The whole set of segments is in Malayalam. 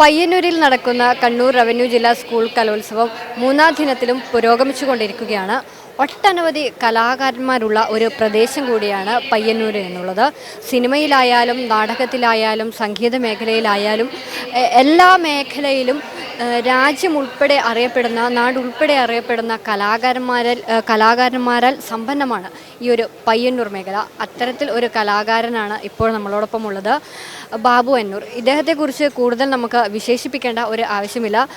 പയ്യന്നൂരിൽ നടക്കുന്ന കണ്ണൂർ റവന്യൂ ജില്ലാ സ്കൂൾ കലോത്സവം മൂന്നാം ദിനത്തിലും പുരോഗമിച്ചുകൊണ്ടിരിക്കുകയാണ്. ഒട്ടനവധി കലാകാരന്മാരുള്ള ഒരു പ്രദേശം കൂടിയാണ് പയ്യന്നൂർ എന്നുള്ളത്. സിനിമയിലായാലും നാടകത്തിലായാലും സംഗീത മേഖലയിലായാലും എല്ലാ മേഖലയിലും രാജ്യം ഉൾപ്പെടെ അറിയപ്പെടുന്ന നാടുൾപ്പെടെ അറിയപ്പെടുന്ന കലാകാരന്മാരിൽ കലാകാരന്മാരാൽ സമ്പന്നമാണ് ഈ ഒരു പയ്യന്നൂർ മേഖല. അത്തരത്തിൽ ഒരു കലാകാരനാണ് ഇപ്പോൾ നമ്മളോടൊപ്പം ഉള്ളത്. ബാബു അന്നൂർ. ഇദ്ദേഹത്തെക്കുറിച്ച് കൂടുതൽ നമുക്ക് വിശേഷിപ്പിക്കേണ്ട ഒരു ആവശ്യമില്ല.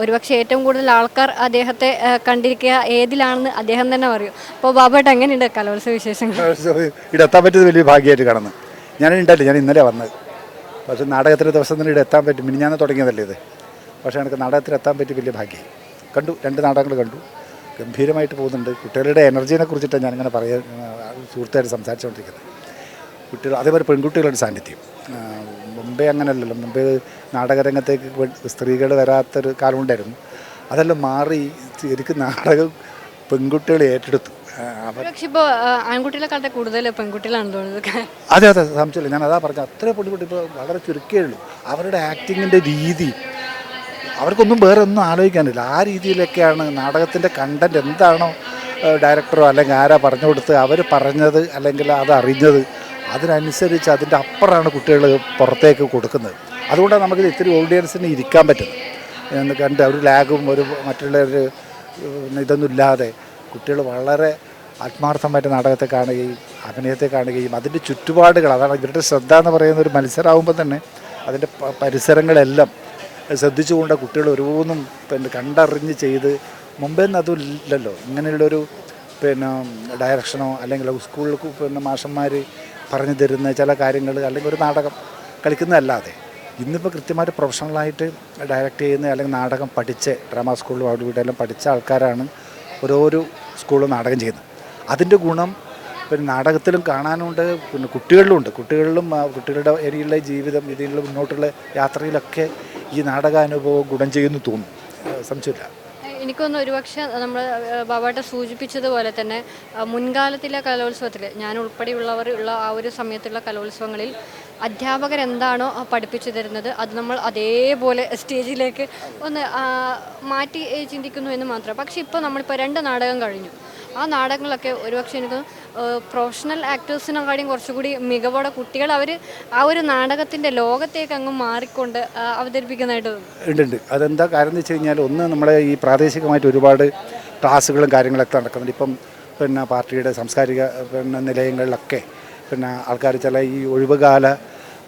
ഒരുപക്ഷെ ഏറ്റവും കൂടുതൽ ആൾക്കാർ അദ്ദേഹത്തെ കണ്ടിരിക്കുക ഏതിലാണെന്ന് അദ്ദേഹം തന്നെ പറയും. അപ്പോൾ ബാബുട്ട് എങ്ങനെയുണ്ട് കലോത്സവ വിശേഷങ്ങൾ? എത്താൻ പറ്റിയത് വലിയ ഭാഗ്യമായിട്ട് കാണുന്നു. ഞാൻ ഉണ്ടായില്ല ഞാൻ ഇന്നലെ വന്നത്. പക്ഷേ നാടകത്തിന്റെ ദിവസം തന്നെ ഇവിടെ എത്താൻ പറ്റും. മിനിഞ്ഞാന്ന് തുടങ്ങിയതല്ലേ ഇത്. പക്ഷേ എനിക്ക് നാടകത്തിൽ എത്താൻ പറ്റി വലിയ ഭാഗ്യം കണ്ടു രണ്ട് നാടകങ്ങൾ കണ്ടു. ഗംഭീരമായിട്ട് പോകുന്നുണ്ട്. കുട്ടികളുടെ എനർജീനെ കുറിച്ചിട്ടാണ് ഞാനിങ്ങനെ പറയാൻ സുഹൃത്തായിട്ട് സംസാരിച്ചുകൊണ്ടിരിക്കുന്നത്. കുട്ടികൾ അതേപോലെ പെൺകുട്ടികളുടെ സാന്നിധ്യം. മുമ്പേ അങ്ങനെയല്ലല്ലോ മുമ്പേ നാടകരംഗത്തേക്ക് സ്ത്രീകൾ വരാത്തൊരു കാലമുണ്ടായിരുന്നു. അതെല്ലാം മാറി ശരിക്കും നാടകം പെൺകുട്ടികൾ ഏറ്റെടുത്തു. ആ, അവർ പക്ഷെ ഇപ്പോൾ ആൺകുട്ടികളെക്കാട്ടെ കൂടുതൽ പെൺകുട്ടികളാണ് തോന്നുന്നത്. അതെ അതെ സംശയമില്ല. ഞാൻ അതാ പറഞ്ഞത്. അത്ര പൊടിപൊട്ടി ഇപ്പോൾ വളരെ ചുരുക്കേ ഉള്ളൂ. അവരുടെ ആക്ടിങ്ങിന്റെ രീതി അവർക്കൊന്നും വേറെ ഒന്നും ആലോചിക്കാനില്ല. ആ രീതിയിലൊക്കെയാണ് നാടകത്തിന്റെ കണ്ടന്റ് എന്താണോ ഡയറക്ടറോ അല്ലെങ്കിൽ ആരാ പറഞ്ഞു കൊടുത്ത് അവർ പറഞ്ഞത് അല്ലെങ്കിൽ അത് അറിഞ്ഞത് അതിനനുസരിച്ച് അതിന്റെ അപ്പുറമാണ് കുട്ടികൾ പുറത്തേക്ക് കൊടുക്കുന്നത്. അതുകൊണ്ടാണ് നമുക്ക് ഇത്തിരി ഓഡിയൻസിന് ഇരിക്കാൻ പറ്റുന്നത്. എന്ന് കണ്ട് ഒരു ലാഗും ഒരു മറ്റുള്ള ഒരു ഇതൊന്നും ഇല്ലാതെ കുട്ടികൾ വളരെ ആത്മാർത്ഥമായിട്ട് നാടകത്തെ കാണുകയും അഭിനയത്തെ കാണുകയും അതിന്റെ ചുറ്റുപാടുകൾ അതാണ് ഇവരുടെ ശ്രദ്ധ എന്ന് പറയുന്ന ഒരു മത്സരമാകുമ്പോൾ തന്നെ അതിന്റെ പരിസരങ്ങളെല്ലാം ശ്രദ്ധിച്ചുകൊണ്ട് കുട്ടികൾ ഓരോന്നും പിന്നെ കണ്ടറിഞ്ഞ് ചെയ്ത് മുമ്പേ നിന്ന് അതും ഇല്ലല്ലോ. ഇങ്ങനെയുള്ളൊരു പിന്നെ ഡയറക്ഷനോ അല്ലെങ്കിൽ സ്കൂളിൽ പിന്നെ മാഷന്മാർ പറഞ്ഞു തരുന്ന ചില കാര്യങ്ങൾ അല്ലെങ്കിൽ ഒരു നാടകം കളിക്കുന്നതല്ലാതെ ഇന്നിപ്പോൾ കൃത്യമായിട്ട് പ്രൊഫഷണലായിട്ട് ഡയറക്റ്റ് ചെയ്യുന്ന അല്ലെങ്കിൽ നാടകം പഠിച്ച് ഡ്രാമ സ്കൂളിലും അവിടെ വീട്ടിലും പഠിച്ച ആൾക്കാരാണ് ഓരോരോ സ്കൂളും നാടകം ചെയ്യുന്നത്. അതിന്റെ ഗുണം പിന്നെ നാടകത്തിലും കാണാനുണ്ട് പിന്നെ കുട്ടികളിലുണ്ട് കുട്ടികളിലും കുട്ടികളുടെ ഏരിയയിലെ ജീവിതം ഇതിനുള്ള മുന്നോട്ടുള്ള യാത്രയിലൊക്കെ ഈ നാടകാനുഭവം ഗുണം ചെയ്യുന്നു ഏഹ് സംശയമില്ല. എനിക്കൊന്ന് ഒരുപക്ഷെ നമ്മൾ ബാബാട്ട സൂചിപ്പിച്ചതുപോലെ തന്നെ മുൻകാലത്തിലെ കലോത്സവത്തിൽ ഞാൻ ഉൾപ്പെടെയുള്ളവർ ഉള്ള ആ ഒരു സമയത്തുള്ള കലോത്സവങ്ങളിൽ അധ്യാപകർ എന്താണോ പഠിപ്പിച്ചു തരുന്നത് അത് നമ്മൾ അതേപോലെ സ്റ്റേജിലേക്ക് ഒന്ന് മാറ്റി ചിന്തിക്കുന്നു എന്ന് മാത്രം. പക്ഷേ ഇപ്പോൾ നമ്മളിപ്പോൾ രണ്ട് നാടകം കഴിഞ്ഞു. ആ നാടകങ്ങളൊക്കെ ഒരുപക്ഷെ എനിക്ക് പ്രൊഫഷണൽ ആക്ടേഴ്സിനെക്കാളും കുറച്ചുകൂടി മികവോടെ കുട്ടികൾ അവർ ആ ഒരു നാടകത്തിന്റെ ലോകത്തേക്ക് അങ്ങ് മാറിക്കൊണ്ട് അവതരിപ്പിക്കുന്നതായിട്ട് ഉണ്ട് ഉണ്ട്. അതെന്താ കാര്യം എന്ന് വെച്ച് കഴിഞ്ഞാൽ ഒന്ന് നമ്മുടെ ഈ പ്രാദേശികമായിട്ട് ഒരുപാട് ക്ലാസ്സുകളും കാര്യങ്ങളൊക്കെ നടക്കുന്നുണ്ട്. ഇപ്പം പിന്നെ പാർട്ടിയുടെ സാംസ്കാരിക പിന്നെ നിലയങ്ങളിലൊക്കെ പിന്നെ ആൾക്കാർ ചില ഈ ഒഴിവുകാല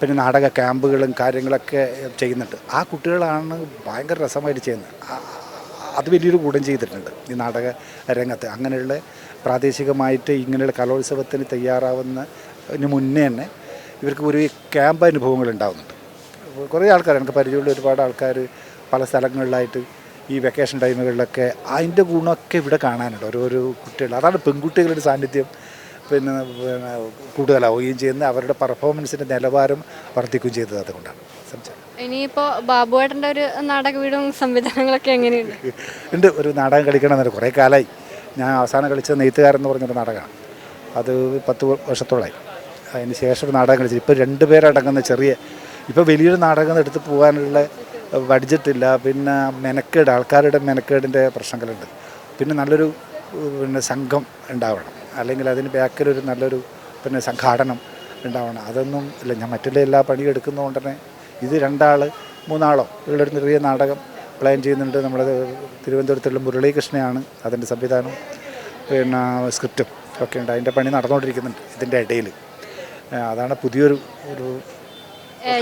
പിന്നെ നാടക ക്യാമ്പുകളും കാര്യങ്ങളൊക്കെ ചെയ്യുന്നുണ്ട്. ആ കുട്ടികളാണ് ഭയങ്കര രസമായിട്ട് ചെയ്യുന്നത്. അത് വലിയൊരു ഗുണം ചെയ്തിട്ടുണ്ട് ഈ നാടക രംഗത്ത്. അങ്ങനെയുള്ള പ്രാദേശികമായിട്ട് ഇങ്ങനെയുള്ള കലോത്സവത്തിന് തയ്യാറാവുന്നതിന് മുന്നേ തന്നെ ഇവർക്ക് ഒരു ക്യാമ്പ് അനുഭവങ്ങൾ ഉണ്ടാകുന്നുണ്ട് കുറേ ആൾക്കാർ എനിക്ക് പരിചയമുള്ള ഒരുപാട് ആൾക്കാർ പല സ്ഥലങ്ങളിലായിട്ട് ഈ വെക്കേഷൻ ടൈമുകളിലൊക്കെ അതിന്റെ ഗുണമൊക്കെ ഇവിടെ കാണാനുണ്ട്. ഓരോരോ കുട്ടികൾ. അതാണ് പെൺകുട്ടികളുടെ സാന്നിധ്യം. പിന്നെ പിന്നെ കൂടുതലാവുകയും ചെയ്യുന്നത് അവരുടെ പെർഫോമൻസിന്റെ നിലവാരം വർദ്ധിക്കുകയും ചെയ്തത് അതുകൊണ്ടാണ്. ഇനിയിപ്പോൾ ബാബുവേട്ടന്റെ ഒരു നാടക വീടും സംവിധാനങ്ങളൊക്കെ എങ്ങനെയുണ്ട്? ഉണ്ട്. ഒരു നാടകം കളിക്കണമെന്നൊരു കുറേ കാലമായി ഞാൻ അവസാനം കളിച്ചത് നെയ്ത്തുകാരൻ എന്ന് പറഞ്ഞൊരു നാടകമാണ് അത് പത്ത് വർഷത്തോളായി. അതിന് ശേഷം ഒരു നാടകം കളിച്ചത് ഇപ്പോൾ രണ്ട് പേരടങ്ങുന്ന ചെറിയ ഇപ്പോൾ വലിയൊരു നാടകം എടുത്ത് പോകാനുള്ള ബഡ്ജറ്റില്ല. പിന്നെ മെനക്കേട് ആൾക്കാരുടെ മെനക്കേടിന്റെ പ്രശ്നങ്ങളുണ്ട്. പിന്നെ നല്ലൊരു പിന്നെ സംഘം ഉണ്ടാവണം. അല്ലെങ്കിൽ അതിന് ബാക്കിലൊരു നല്ലൊരു പിന്നെ സംഘാടനം ഉണ്ടാവണം. അതൊന്നും ഇല്ല. ഞാൻ മറ്റുള്ള എല്ലാ പണിയും എടുക്കുന്നതുകൊണ്ട് തന്നെ ഇത് രണ്ടാൾ മൂന്നാളോ ഉള്ളൊരു ചെറിയ നാടകം പ്ലാൻ ചെയ്യുന്നുണ്ട്. നമ്മുടെ തിരുവനന്തപുരത്തുള്ള മുരളീകൃഷ്ണയാണ് അതിന്റെ സംവിധാനം പിന്നെ സ്ക്രിപ്റ്റും ഒക്കെ ഉണ്ട്. അതിന്റെ പണി നടന്നുകൊണ്ടിരിക്കുന്നുണ്ട് ഇതിന്റെ ഇടയിൽ. അതാണ് പുതിയൊരു ഒരു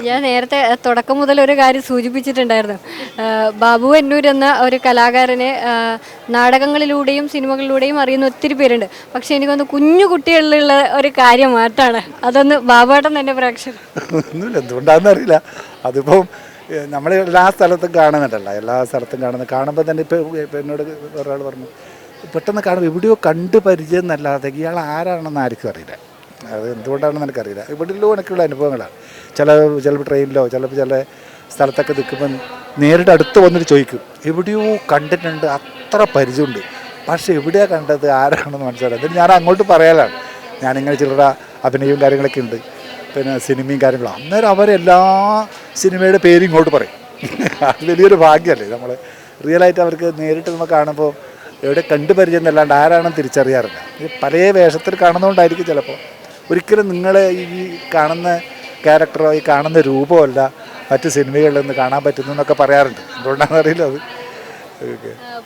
ഞാൻ നേരത്തെ തുടക്കം മുതൽ ഒരു കാര്യം സൂചിപ്പിച്ചിട്ടുണ്ടായിരുന്നു. ബാബു എന്നൂർ എന്ന ഒരു കലാകാരനെ നാടകങ്ങളിലൂടെയും സിനിമകളിലൂടെയും അറിയുന്ന ഒത്തിരി പേരുണ്ട്. പക്ഷെ എനിക്കൊന്ന് കുഞ്ഞു കുട്ടികളിലുള്ള ഒരു കാര്യം മാറ്റാണ് അതൊന്ന് ബാബുവേട്ടൻ തന്നെ പ്രേക്ഷകർ. ഒന്നുമില്ല എന്തുകൊണ്ടാണെന്ന് അറിയില്ല അതിപ്പം നമ്മൾ എല്ലാ സ്ഥലത്തും കാണുന്നുണ്ടല്ലോ എല്ലാ സ്ഥലത്തും കാണുന്നു കാണുമ്പോൾ തന്നെ ഇപ്പോൾ എന്നോട് ഒരാൾ പറഞ്ഞു പെട്ടെന്ന് കാണുമ്പോൾ എവിടെയോ കണ്ട് പരിചയം എന്നല്ലാതെ ഇയാൾ ആരാണെന്ന് ആർക്കും അറിയില്ല. അത് എന്തുകൊണ്ടാണെന്ന് എനിക്കറിയില്ല. ഇവിടെയുള്ള എനിക്കുള്ള അനുഭവങ്ങളാണ്. ചില ചിലപ്പോൾ ട്രെയിനിലോ ചിലപ്പോൾ ചില സ്ഥലത്തൊക്കെ നിൽക്കുമ്പോൾ നേരിട്ട് അടുത്ത് വന്നിട്ട് ചോദിക്കും എവിടെയോ കണ്ടിട്ടുണ്ട് അത്ര പരിചയമുണ്ട്. പക്ഷേ എവിടെയാണ് കണ്ടത് ആരാണെന്ന് മനസ്സിലായി എന്നിട്ട് ഞാൻ അങ്ങോട്ട് പറയാനാണ് ഞാനിങ്ങനെ ചിലരുടെ അഭിനയവും കാര്യങ്ങളൊക്കെ ഉണ്ട്. പിന്നെ സിനിമയും കാര്യങ്ങളും. അന്നേരം അവരെല്ലാ സിനിമയുടെ പേരും ഇങ്ങോട്ട് പറയും. അത് വലിയൊരു ഭാഗ്യമല്ലേ. നമ്മൾ റിയൽ റിയലായിട്ട് അവർക്ക് നേരിട്ട് നമ്മൾ കാണുമ്പോൾ എവിടെ കണ്ടു പരിചയം ആരാണെന്ന് തിരിച്ചറിയാറില്ല. ഇത് പല വേഷത്തിൽ കാണുന്നതുകൊണ്ടായിരിക്കും ചിലപ്പോൾ ഒരിക്കലും നിങ്ങളെ ഈ കാണുന്ന ക്യാരക്ടറോ ഈ കാണുന്ന രൂപമല്ല മറ്റ് സിനിമകളിൽ നിന്ന് കാണാൻ പറ്റുന്നു എന്നൊക്കെ പറയാറുണ്ട്. എന്തുകൊണ്ടാണെന്ന് അറിയില്ല അത്.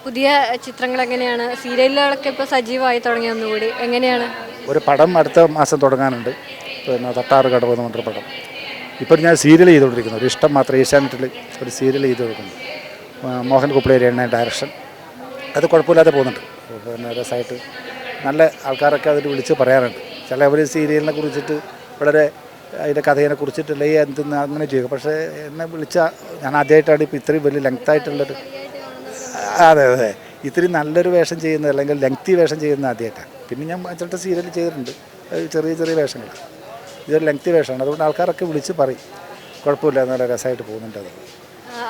പുതിയ ചിത്രങ്ങൾ എങ്ങനെയാണ് സീരിയലുകളൊക്കെ ഇപ്പോൾ സജീവമായി തുടങ്ങിയ ഒന്നുകൂടി. എങ്ങനെയാണ്? ഒരു പടം അടുത്ത മാസം തുടങ്ങാനുണ്ട്. പിന്നെ തട്ടാറ് കടവ് എന്ന് പറഞ്ഞൊരു പടം. ഇപ്പോൾ ഞാൻ സീരിയൽ ചെയ്തുകൊണ്ടിരിക്കുന്നു. ഒരു ഇഷ്ടം മാത്രം ഏഷ്യാനെറ്റിൽ ഒരു സീരിയൽ ചെയ്ത് കൊടുക്കുന്നു മോഹൻ കുപ്പിളേരിയാണ് ഡയറക്ഷൻ അത് കുഴപ്പമില്ലാതെ പോകുന്നുണ്ട്. പിന്നെ രസമായിട്ട് നല്ല ആൾക്കാരൊക്കെ അതിൽ വിളിച്ച് പറയാറുണ്ട്. ചില അവർ സീരിയലിനെ കുറിച്ചിട്ട് വളരെ അതിന്റെ കഥയെ കുറിച്ചിട്ടില്ലേ എന്തെന്ന് അങ്ങനെ ചെയ്യുക. പക്ഷേ എന്നെ വിളിച്ച ഞാൻ ആദ്യമായിട്ടാണ് ഇപ്പോൾ ഇത്രയും വലിയ ലെങ്ത് ആയിട്ടുള്ളൊരു അതെ അതെ. ഇത്രയും നല്ലൊരു വേഷം ചെയ്യുന്നത് അല്ലെങ്കിൽ ലെങ്തി വേഷം ചെയ്യുന്ന ആദ്യമായിട്ടാണ്. പിന്നെ ഞാൻ ചിലട്ട് സീരിയൽ ചെയ്തിട്ടുണ്ട്. ചെറിയ ചെറിയ വേഷങ്ങൾ ഇതൊരു ലെങ്തി വേഷമാണ്. അതുകൊണ്ട് ആൾക്കാരൊക്കെ വിളിച്ച് പറയും. കുഴപ്പമില്ല നല്ല രസമായിട്ട് പോകുന്നുണ്ട് അത്.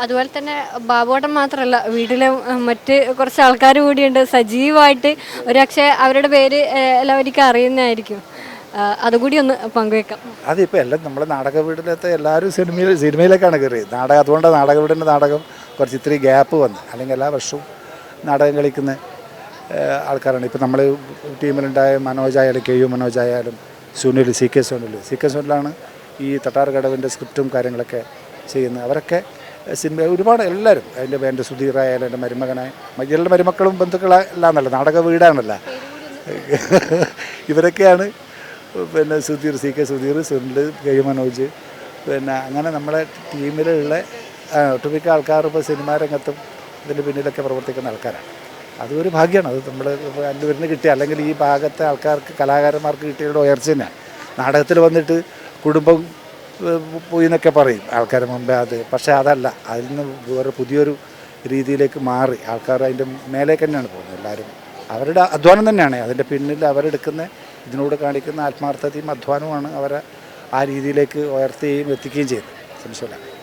അതുപോലെ തന്നെ ബാബുവേട്ടൻ മാത്രമല്ല വീട്ടിലെ മറ്റ് കുറച്ച് ആൾക്കാർ കൂടിയുണ്ട്. സജീവമായിട്ട് ഒരുപക്ഷെ അവരുടെ പേര് എല്ലാവർക്കും അറിയുന്നതായിരിക്കും. അതുകൂടി ഒന്ന് പങ്കുവെക്കാം. അതിപ്പോൾ എല്ലാം നമ്മുടെ നാടക വീടിലത്തെ എല്ലാവരും സിനിമയിൽ സിനിമയിലേക്കാണ് കയറിയത്. നാടകം അതുകൊണ്ട് നാടക വീടിന്റെ നാടകം കുറച്ച് ഇത്തിരി ഗ്യാപ്പ് വന്ന്. അല്ലെങ്കിൽ എല്ലാ വർഷവും നാടകം കളിക്കുന്ന ആൾക്കാരാണ്. ഇപ്പോൾ നമ്മൾ ടീമിലുണ്ടായ മനോജായാലും K U മനോജായാലും Sunil C K Sunil. C K സുനിലാണ് ഈ തട്ടാർ കടവിന്റെ സ്ക്രിപ്റ്റും കാര്യങ്ങളൊക്കെ ചെയ്യുന്നത്. അവരൊക്കെ സിനിമ ഒരുപാട് എല്ലാവരും അതിന്റെ എന്റെ സുധീറായാലും എന്റെ മരുമകനായ എല്ലാ മരുമക്കളും ബന്ധുക്കളല്ലാന്നല്ല നാടക വീടാണല്ല. ഇവരൊക്കെയാണ് പിന്നെ Sudheer C K Sudheer Sunil K Manoj പിന്നെ അങ്ങനെ നമ്മളെ ടീമിലുള്ള ഒട്ടുമിക്ക ആൾക്കാർ ഇപ്പോൾ സിനിമാ രംഗത്തും ഇതിന്റെ പിന്നിലൊക്കെ പ്രവർത്തിക്കുന്ന ആൾക്കാരാണ്. അതൊരു ഭാഗ്യമാണ് അത് നമ്മൾ അല്ലൂരിന് കിട്ടിയ അല്ലെങ്കിൽ ഈ ഭാഗത്തെ ആൾക്കാർക്ക് കലാകാരന്മാർക്ക് കിട്ടിയവരുടെ ഉയർച്ച തന്നെയാണ് നാടകത്തിൽ വന്നിട്ട് കുടുംബം പോയി എന്നൊക്കെ പറയും. ആൾക്കാർ മുമ്പേ അത്. പക്ഷേ അതല്ല. അതിൽ നിന്ന് വേറെ പുതിയൊരു രീതിയിലേക്ക് മാറി. ആൾക്കാർ അതിന്റെ മേലേക്ക് തന്നെയാണ് പോകുന്നത് എല്ലാവരും. അവരുടെ അധ്വാനം തന്നെയാണ്. അതിന്റെ പിന്നിൽ അവരെടുക്കുന്ന ഇതിനോട് കാണിക്കുന്ന ആത്മാർത്ഥതയും അധ്വാനവുമാണ് അവരെ ആ രീതിയിലേക്ക് ഉയർത്തുകയും എത്തിക്കുകയും ചെയ്യുന്നത്. സംശയമില്ല.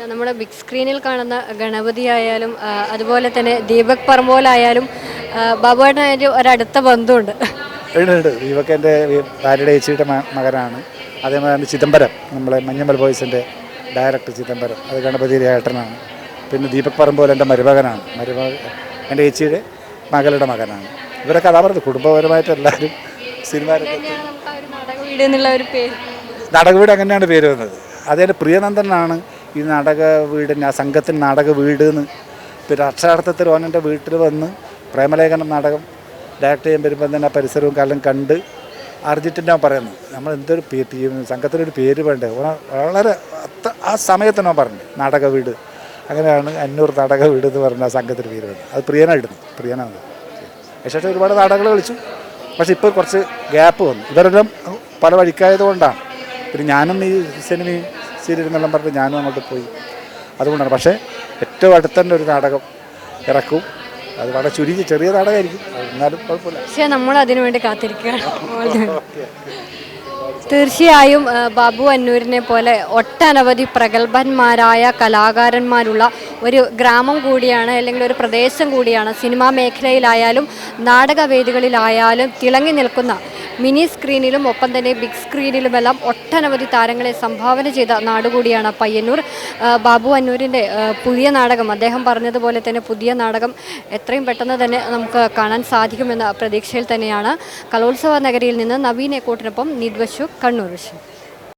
നമ്മുടെ ബിഗ് സ്ക്രീനിൽ കാണുന്ന ഗണപതി ആയാലും അതുപോലെ തന്നെ ദീപക് പറമ്പോലായാലും ബാബുവേട്ടനായിട്ട് ഒരടുത്ത ബന്ധമുണ്ട് ഉണ്ട് ഉണ്ട്. ദീപക് എന്റെ ഭാര്യയുടെ ചേച്ചിയുടെ മകനാണ്. അതേമാതിരി തന്നെ ചിദംബരം നമ്മളെ മഞ്ഞമ്മൽ ബോയ്സിന്റെ ഡയറക്ടർ ചിദംബരം. അത് ഗണപതിയുടെ ഏട്ടനാണ്. പിന്നെ ദീപക് പറമ്പോലെ എന്റെ മരുമകനാണ്. മരുമക എന്റെ ചേച്ചിയുടെ മകളുടെ മകനാണ്. ഇവരൊക്കെ അതാ പറഞ്ഞത് കുടുംബപരമായിട്ട് എല്ലാവരും സിനിമ രംഗത്ത് ഒരു നാടക വീട് എന്നുള്ള ഒരു പേര്? നാടക വീട് അങ്ങനെയാണ് പേര് വന്നത്. അതേ പ്രിയനന്ദനാണ്. ഈ നാടക വീടിന് ആ സംഘത്തിന് നാടക വീട് എന്ന് പിന്നെ അക്ഷരാർത്ഥത്തിൽ ഓനന്റെ വീട്ടിൽ വന്ന് പ്രേമലേഖനം നാടകം ഡയറക്റ്റ് ചെയ്യാൻ വരുമ്പോൾ തന്നെ ആ പരിസരവും കാലം കണ്ട് അർജിറ്റിന്റെ പറയുന്നു. നമ്മൾ എന്തൊരു സംഘത്തിനൊരു പേര് വേണ്ടേ? വളരെ ആ സമയത്ത് ഞാൻ പറഞ്ഞു. നാടക വീട്. അങ്ങനെയാണ് അന്നൂർ നാടക വീട് എന്ന് പറഞ്ഞ സംഘത്തിന് പേര് വേണ്ടത് അത് പ്രിയനായിടുന്നു പ്രിയനാണ്. ശേഷം ഒരുപാട് നാടകങ്ങൾ കളിച്ചു. പക്ഷേ ഇപ്പോൾ കുറച്ച് ഗ്യാപ്പ് വന്നു. ഇവരെല്ലാം പല വഴിക്കായത് കൊണ്ടാണ് പിന്നെ ഞാനും ഈ സിനിമയും സീരിയലും എന്നെല്ലാം പറഞ്ഞ് ഞാനും അങ്ങോട്ട് പോയി. അതുകൊണ്ടാണ്. പക്ഷേ ഏറ്റവും അടുത്തന്നെ ഒരു നാടകം ഇറക്കും. അത് വളരെ ചുരുങ്ങി ചെറിയ നാടകമായിരിക്കും. എന്നാലും കുഴപ്പമില്ല. പക്ഷേ നമ്മൾ അതിനു വേണ്ടി കാത്തിരിക്കുകയാണ്. തീർച്ചയായും ബാബു അന്നൂരിനെ പോലെ ഒട്ടനവധി പ്രഗത്ഭന്മാരായ കലാകാരന്മാരുള്ള ഒരു ഗ്രാമം കൂടിയാണ് അല്ലെങ്കിൽ ഒരു പ്രദേശം കൂടിയാണ്. സിനിമാ മേഖലയിലായാലും നാടകവേദികളിലായാലും തിളങ്ങി നിൽക്കുന്ന മിനി സ്ക്രീനിലും ഒപ്പം തന്നെ ബിഗ് സ്ക്രീനിലുമെല്ലാം ഒട്ടനവധി താരങ്ങളെ സംഭാവന ചെയ്ത നാടുകൂടിയാണ് പയ്യന്നൂർ. ബാബു അന്നൂരിന്റെ പുതിയ നാടകം അദ്ദേഹം പറഞ്ഞതുപോലെ തന്നെ പുതിയ നാടകം എത്രയും പെട്ടെന്ന് തന്നെ നമുക്ക് കാണാൻ സാധിക്കുമെന്ന പ്രതീക്ഷയിൽ തന്നെയാണ്. കലോത്സവ നഗരിയിൽ നിന്ന് നവീൻ എക്കോട്ടിനൊപ്പം നിദ്വശു കണ്ണൂർ വിഷയം.